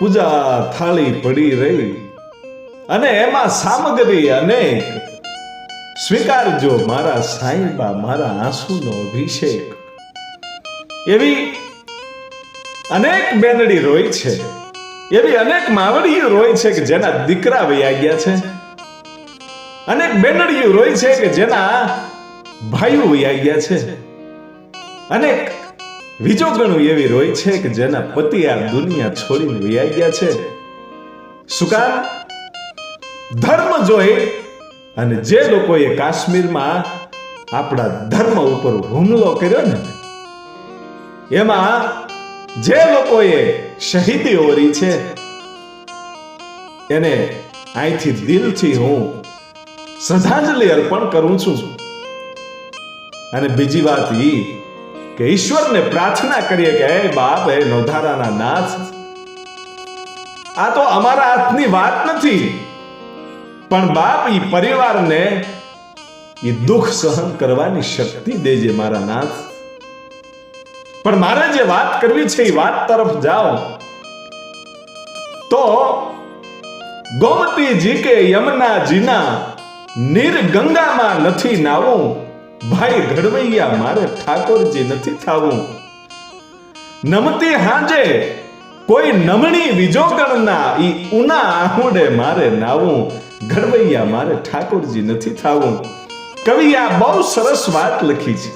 પૂજા થાળી પડી રહી. અને એમાં સામગ્રી અનેક. સ્વીકારજો મારા સાઈબા, મારા આંસુનો અભિષેક. એવી અનેક બેનડી રોય છે. એવી અનેક માવડીઓ રોય છે કે જેના દીકરા વયા ગયા છે. અનેક બેનડીઓ રોય છે કે જેના ભાઈઓ વયા ગયા છે. અનેક વિજોગણો એવી રોય છે કે જેના પતિ આ દુનિયા છોડીને વિયાઈ ગયા છે. શું ધર્મ જોઈ અને જે લોકોએ કાશ્મીરમાં આપણા ધર્મ ઉપર હુમલો કર્યો ને, એમાં જે લોકોએ શહીદી ઓરી છે, એને અહીંથી દિલથી હું શ્રદ્ધાંજલિ અર્પણ કરું છું. અને બીજી વાત ઈ કે ઈશ્વરને પ્રાર્થના કરીએ કે, હે બાપ, હે નોધારાના નાથ, આ તો અમારા હાથની વાત નથી. પણ બાપ, ઈ પરિવારને ઈ દુઃખ સહન કરવાની શક્તિ દેજે મારા નાથ. પણ મારે જે વાત કરવી છે એ વાત તરફ જાઓ. તો ગોમતીજી કે, યમુનાજીના નીર ગંગામાં નથી નાવું. ભાઈ ઘડવૈયા મારે ઠાકોરજી નથી થાવું. નમતી હાજે કોઈ નમણી વિજોગણના ઈ ઉના આહુડે મારે નાવું. ઘડવૈયા મારે ઠાકોરજી નથી થાવું. કવિ આ બહુ સરસ વાત લખી છે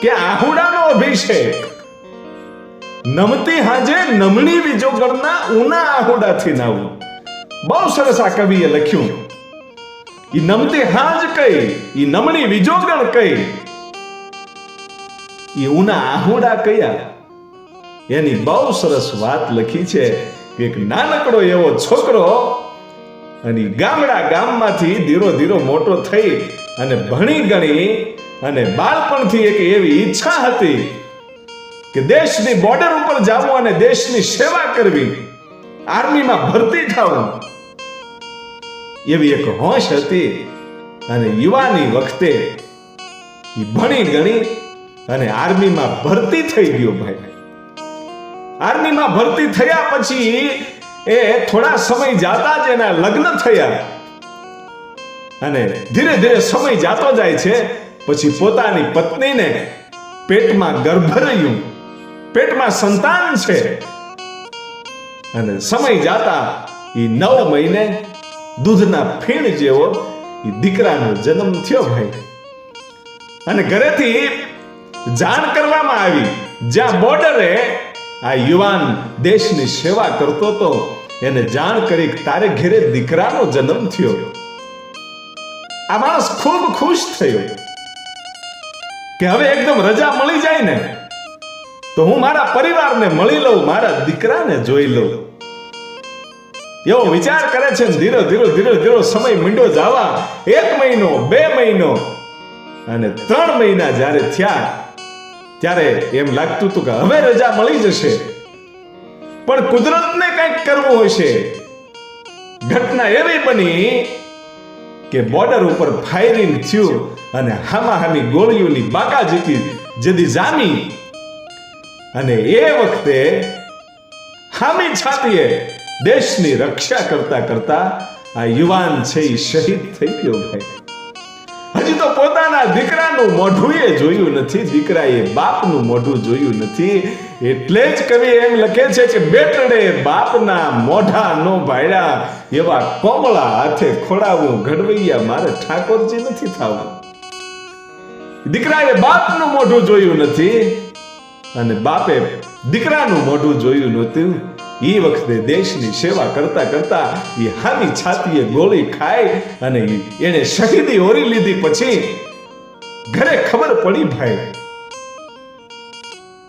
કે આહુડાનો અભિષેક. નમતી હાજે નમણી વિજોગણના ઉના આહુડાથી નાવું. બહુ સરસ આ કવિએ લખ્યું. ઈ નમતી હાજ કઈ, ઈ નમણી વિજોગણ કઈ. ઈ ઉના આહુડા કયા. એની બહુ સરસ વાત લખી છે કે એક નાનકડો એવો છોકરો અને ગામડા ગામમાંથી ધીરો ધીરો મોટો થઈ અને ભણી ગણી અને બાળપણથી એક એવી ઈચ્છા હતી કે દેશની બોર્ડર ઉપર જવું અને દેશની સેવા કરવી. આર્મીમાં ભરતી થવું એવી એક હોશ હતી અને યુવાની વખતે ભણી ગણી અને આર્મીમાં ભરતી થઈ ગયો ભાઈ. આર્મીમાં ભરતી થયા પછી એ થોડા સમય જાતા જ એના લગ્ન થયા. અને ધીરે ધીરે સમય જાતો જાય છે, પછી પોતાની પત્નીને પેટમાં ગર્ભ રહ્યું. પેટમાં સંતાન છે. અને સમય જાતા એ નવ મહિને દૂધના ફીણ જેવો એ દીકરાનો જન્મ થયો ભાઈ. અને ઘરેથી જાણ કરવામાં આવી, જ્યાં બોર્ડરે આ યુવાન દેશની સેવા કરતો તો એને જાણ કરી તારે ઘેરે દીકરાનો જન્મ થયો. આ માણસ ખૂબ ખુશ થયો કે હવે એકદમ રજા મળી જાય ને, તો હું મારા પરિવારને મળી લઉં, મારા દીકરાને જોઈ લઉં. એવો વિચાર કરે છે ધીરે ધીરે ધીરે ધીરે સમય મીંડો જવા એક મહિનો, બે મહિનો અને ત્રણ મહિના જ્યારે થયા, ત્યારે એમ લાગતું હતું કે હવે રજા મળી જશે. પણ કુદરતને કંઈક કરવું હશે ઘટના એવી બની કે બોર્ડર ઉપર ફાયરિંગ થયું અને હામાહામી ગોળીઓની બાકાજીકી જદી જામી. અને એ વખતે હામી છાતીએ દેશની રક્ષા કરતા કરતા આ યુવાન છે એ શહીદ થઈ ગયો ભાઈ. હજી તો પોતાના દીકરાનું મોઢું એ જોયું નથી, દીકરાએ બાપનું મોઢું જોયું નથી. એટલે જ કવિ એમ લખે છે કે બેટડે બાપના મોઢા નો ભાડ્યા એવા કોમળા હાથે ખોડાવું ઘડવૈયા મારે ઠાકોરજી નથી થવું. દીકરાએ બાપનું મોઢું જોયું નથી અને બાપે દીકરાનું મોઢું જોયું નહોતું. એ વખતે દેશની સેવા કરતા કરતા એ હાની છાતીએ ગોળી ખાઈ અને એને શહીદી ઓરી લીધી પછી ઘરે ખબર પડી ભાઈ.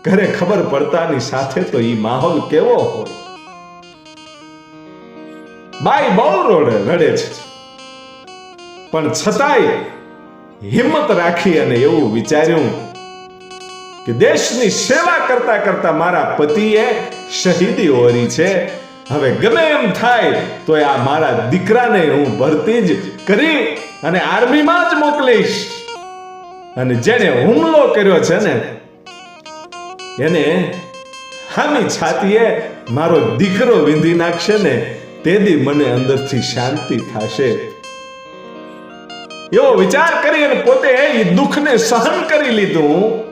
ઘરે ખબર પડતાની સાથે તો એ માહોલ કેવો હોય. બાઈ બહુ રોડે રડે છે. પણ છતાંય હિંમત રાખી અને એવું વિચાર્યું કે દેશની સેવા કરતા કરતા મારા પતિએ શહીદી છે. હવે ગમે એમ થાય તો આ મારા દીકરાને હું ભરતી જ કરી અને આર્મીમાં જ મોકલીશ. અને જેને હુમલો કર્યો છે ને, એને હામી છાતીએ મારો દીકરો વિંધી નાખશે ને તેથી મને અંદરથી શાંતિ થશે. એવો વિચાર કરી અને પોતે એ દુઃખને સહન કરી લીધું.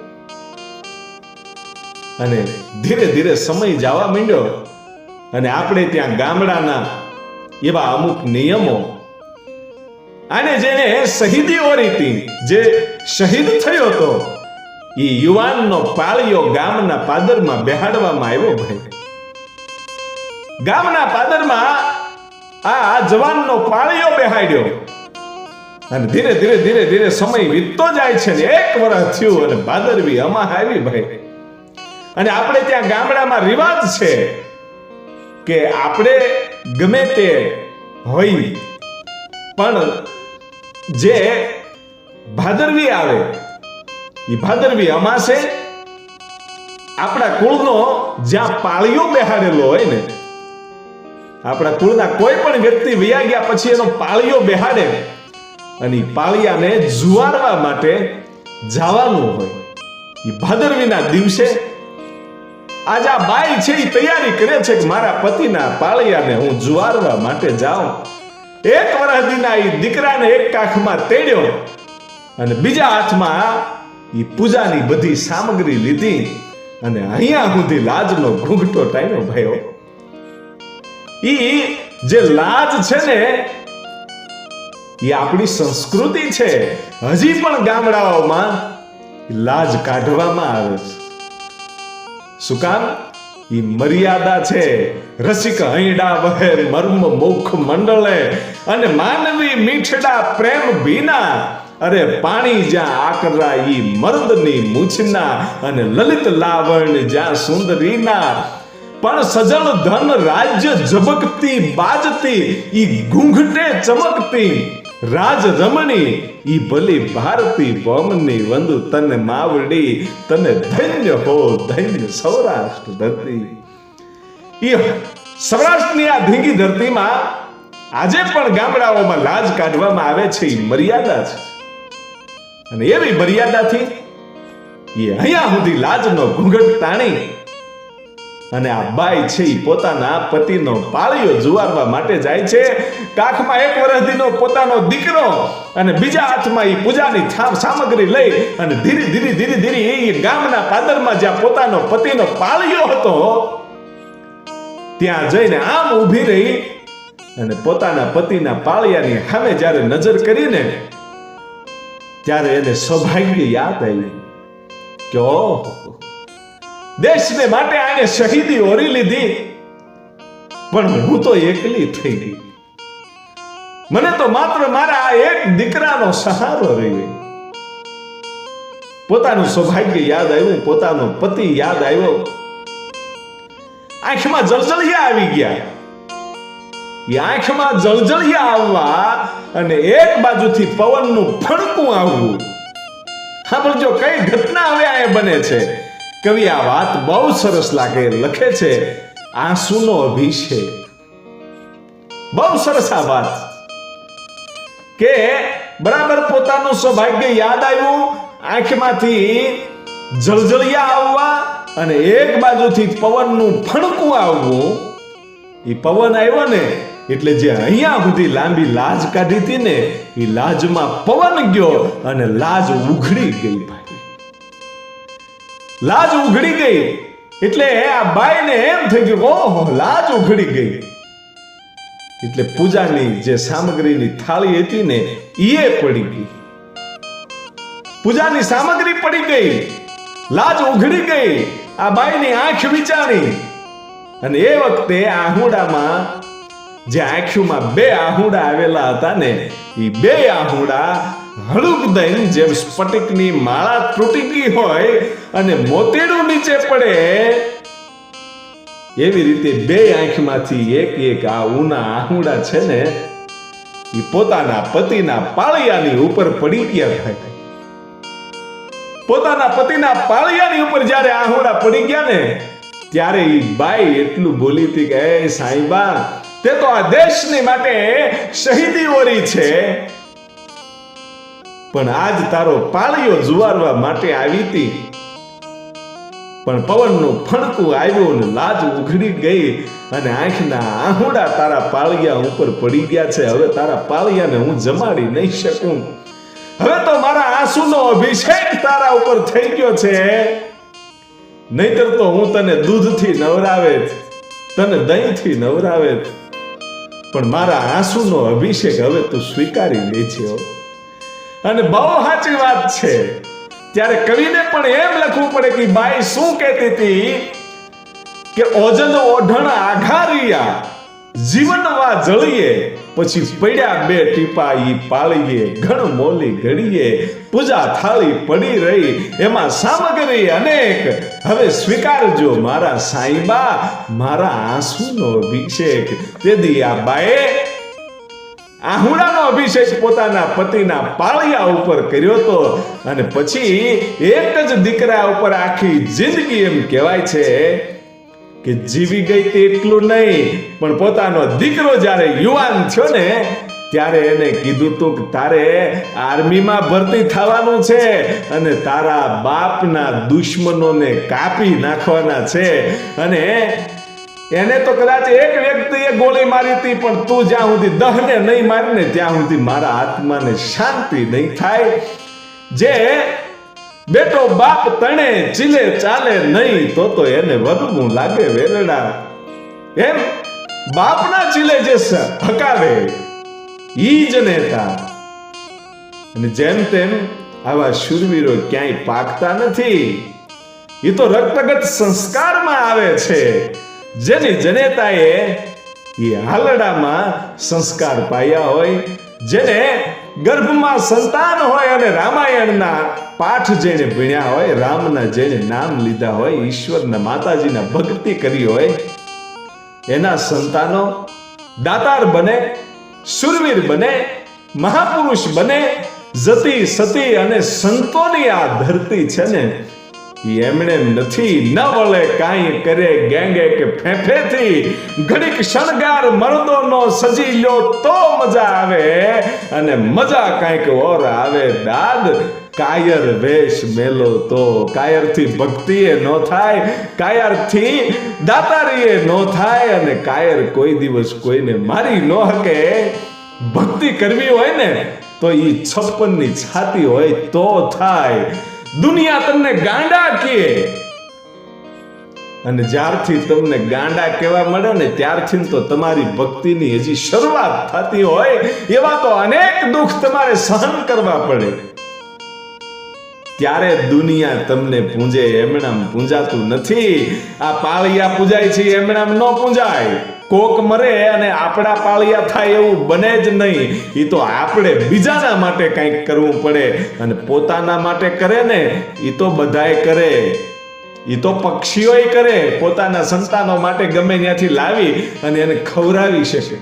અને ધીરે ધીરે સમય જવા માંડ્યો અને આપણે ત્યાં ગામડાના એવા અમુક નિયમો અને જેને શહીદી ઓરીતી જે શહીદ થયો હતો, એ યુવાનનો પાળિયો ગામના પાદરમાં બેહાડવામાં આવ્યો ભાઈ ગામના પાદરમાં આ જવાનનો પાળિયો બેહાડ્યો અને ધીરે ધીરે ધીરે ધીરે સમય વીતતો જાય છે ને એક વર્ષ થયું અને ભાદરવી અમા આવી ભાઈ અને આપણે ત્યાં ગામડામાં રિવાજ છે કે આપણે ગમે તે હોય, પણ જે ભાદરવી આવે એ ભાદરવી અમાસે આપણા કુળનો જ્યાં પાળીઓ બેહાડેલો હોય ને, આપણા કુળના કોઈ પણ વ્યક્તિ વયા ગયા પછી એનો પાળીઓ બેહાડે અને પાળિયાને જુવારવા માટે જવાનું હોય. એ ભાદરવીના દિવસે આજ આ બાઈ છે એ તૈયારી કરે છે કે મારા પતિના પાળિયાને હું જુવારવા માટે જાઉં. એક વરસદીના એ દીકરાને એક કાખમાં તેડ્યો અને બીજા હાથમાં એ પૂજાની બધી સામગ્રી લીધી અને અહીંયા સુધી લાજનો ઘૂંઘટો ટાઈનો ભયો. ઈ જે લાજ છે ને એ આપણી સંસ્કૃતિ છે. હજી પણ ગામડાઓમાં લાજ કાઢવામાં આવે છે. શું કામ? ઈ મર્યાદા છે. રસિક હૈડા વહે મર્મ મુખ મંડળે અને માનવી મીઠડા પ્રેમ ભીના. અરે પાણી જ્યાં આકરા ઈ મર્દની મૂછના અને લલિત લાવણ જ્યાં સુંદરીના. પણ સજળ ધન રાજ્ય ઝબકતી બાજતી, ઈ ઘૂંઘટે ચમકતી. રાજ રમણી ઈ ભલી ભારતી પમની વંદુ તને માવડી, તને ધન્ય હો, ધન્ય સૌરાષ્ટ્ર ધરતી. ઈ સૌરાષ્ટ્રની આ ધીંગી ધરતીમાં આજે પણ ગામડાઓમાં લાજ કાઢવામાં આવે છે, ઈ મર્યાદા છે. અને એવી મર્યાદાથી એ અહીંયા સુધી લાજનો ઘૂંઘટ તાણી અને આ બાઈ છે પોતાના પતિનો પાળિયો જુવારવા માટે જાય છે. કાખમાં એક વર્ષદીનો પોતાનો દીકરો અને બીજા હાથમાં એ પૂજાની સામગ્રી લઈ અને ધીરે ધીરે ધીરે ધીરે એ ગામના પાદરમાં જ્યાં પોતાનો પતિનો પાળિયો હતો, ત્યાં જઈને આમ ઊભી રહી અને પોતાના પતિના પાળિયાની સામે જ્યારે નજર કરીને ત્યારે એને સૌભાગ્ય યાદ આવી કે ઓહો દેશને માટે આને શહીદી ઓરી લીધી. પણ હું તો એકલી થઈ ગઈ. મને તો માત્ર મારા આ એક દીકરાનો સહારો રહ્યો. પોતાનું સૌભાગ્ય યાદ આવ્યું, પોતાનો પતિ યાદ આવ્યો. આંખમાં જળજળિયા આવી ગયા. એ આંખમાં જળજળિયા આવવા અને એક બાજુથી પવનનું ફણકું આવવું. સાંભળજો કઈ ઘટના હવે આ બને છે? કવિ આ વાત બહુ સરસ લાગે, લખે છે, આંસુનો અભિષેક. બહુ સરસ આ વાત. કે બરાબર પોતાનું સૌભાગ્ય યાદ આવ્યું, આંખમાંથી જળજળિયા આવવા અને એક બાજુથી પવનનું ફણકું આવવું. એ પવન આવ્યો ને એટલે જે અહીંયા સુધી લાંબી લાજ કાઢી હતી ને એ લાજમાં પવન ગયો અને લાજ ઉઘડી ગઈ. ભાઈ લાજ ઉઘડી ગઈ. એટલે આ બાઈને એમ થઈ ગયું ઓહો, લાજ ઉઘડી ગઈ. એટલે પૂજાની જે સામગ્રીની થાળી હતી ને એ પડી ગઈ. પૂજાની સામગ્રી પડી ગઈ. લાજ ઉઘડી ગઈ. આ બાઈની આંખ વિચારી. અને એ વખતે આહુડામાં જે આંખોમાં બે આહુડા આવેલા હતા ને એ બે આહુડા હળુક જેમ સ્ફટિકની માળા તૂટી હોય અને મોતીડું નીચે પડે, એવી રીતે બે આંખમાંથી એક એક આ ઉના આહુડા છે ને એ પોતાના પતિના પાળિયાની ઉપર પડી ગયા ભાઈ પોતાના પતિના પાળિયાની ઉપર જ્યારે આહુડા પડી ગયા ને, ત્યારે એ બાઈ એટલું બોલી હતી કે સાંઈબા, તે તો આ દેશની માટે શહીદી ઓરી છે. પણ આજ તારો પાળીઓ જુવારવા માટે આવી હતી. પણ પવનનું ફણકું આવ્યું ને લાજ ઉઘડી ગઈ અને આંખના આહુડા તારા પાળિયા ઉપર પડી ગયા છે. હવે તારા પાળિયાને હું જમાડી નહીં શકું. હવે તો મારા આંસુનો અભિષેક તારા ઉપર થઈ ગયો છે. નહીતર તો હું તને દૂધથી નવરાવે, તને દહીંથી નવરાવે. પણ મારા આંસુનો અભિષેક હવે તું સ્વીકારી લે છે. અને બહુ સાચી વાત છે. ત્યારે કવિને પણ એમ લખવું પડે કે બાઈ શું કહેતી હતી કે ઓજન ઓઢણ આઘારિયા જીવનવા જળીએ, પછી પડ્યા બે ટીપા ઈ પાળીએ, ઘણ મોલી ઘડીએ, પૂજા થાળી પડી રહી, એમાં સામગ્રી અનેક. હવે સ્વીકારજો મારા સાઈબા, મારા આંસુનો અભિષેક. તેથી આ બાએ આહુડાનો અભિષેક પોતાના પતિના પાળિયા ઉપર કર્યો હતો. અને પછી એક જ દીકરા ઉપર આખી જિંદગી એમ કહેવાય છે કે જીવી ગઈ તે એટલું નહીં, પણ પોતાનો દીકરો જ્યારે યુવાન થયો ને, ત્યારે એને કીધું તું કે તારે આર્મીમાં ભરતી થવાનું છે અને તારા બાપના દુશ્મનોને કાપી નાખવાના છે. અને એને તો કદાચ એક વ્યક્તિએ ગોળી મારી હતી, પણ તું જ્યાં સુધી દહને નહીં મારીને ત્યાં સુધી મારા આત્માને શાંતિ નહીં થાય. જે બેટો બાપ તણે ચીલે ચાલે નહીં, તો તો એને વધવું લાગે વેલડા એમ બાપના ચીલે જે હકાવે, ઈ જ નેતા. અને જેમ તેમ આવા શૂરવીરો ક્યાંય પાકતા નથી. એ તો રક્તગત સંસ્કારમાં આવે છે. જેની જનેતાએ એ હાલડામાં સંસ્કાર પાયા હોય, જેને ગર્ભમાં સંતાન હોય અને રામાયણના પાઠ જેને ભણ્યા હોય, રામના જેને નામ લીધા હોય, ઈશ્વરના માતાજીના ભક્તિ કરી હોય, એના સંતાનો દાતાર બને, સુરવીર બને, મહાપુરુષ બને, જતી સતી અને સંતોની આ ધરતી છે ને એમણે નથી ન કાંઈ કરે ગેંગે કે ફેફેથી. ઘડીક શણગાર મર્દોનો સજી લ્યો તો મજા આવે. અને મજા કાંઈક ઓર આવે દાદ. કાયર વેશ મેલો તો કાયરથી ભક્તિએ નો થાય, કાયરથી દાતારીએ નો થાય અને કાયર કોઈ દિવસ કોઈને મારી ન હકે. ભક્તિ કરવી હોય ને, તો ઈ છપ્પનની છાતી હોય તો થાય. દુનિયા તમને ગાંડા કે અને જ્યારથી તમને ગાંડા કહેવા મળે ને ત્યારથી તો તમારી ભક્તિની હજી શરૂઆત થતી હોય એવા તો અનેક દુઃખ તમારે સહન કરવા પડે. ત્યારે દુનિયા તમને પૂંજે એમણામ પૂંજાતું નથી. આ પાળિયા પૂજાય છે એમણામ ન પૂંજાય. કોક મરે અને આપણા પાળિયા થાય એવું બને જ નહીં. એ તો આપણે બીજાના માટે કંઈક કરવું પડે અને પોતાના માટે કરે ને એ તો બધાય કરે. એ તો પક્ષીઓય કરે, પોતાના સંતાનો માટે ગમે ત્યાંથી લાવી અને એને ખવડાવી શકે.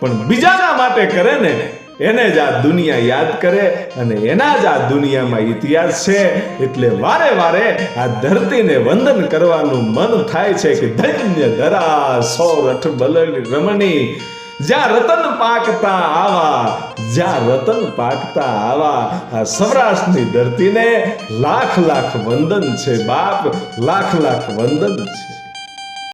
પણ બીજાના માટે કરે ને એને જ આ દુનિયા યાદ કરે અને એના જ આ દુનિયામાં ઇતિહાસ છે. એટલે વારે વારે આ ધરતીને વંદન કરવાનું મન થાય છે કે ધન્ય ધરા સો રઠ બલની રમણી. જ્યાં રતન પાકતા આવા, જ્યાં રતન પાકતા આવા, આ સૌરાષ્ટ્રની ધરતીને લાખ લાખ વંદન છે બાપ, લાખ લાખ વંદન છે.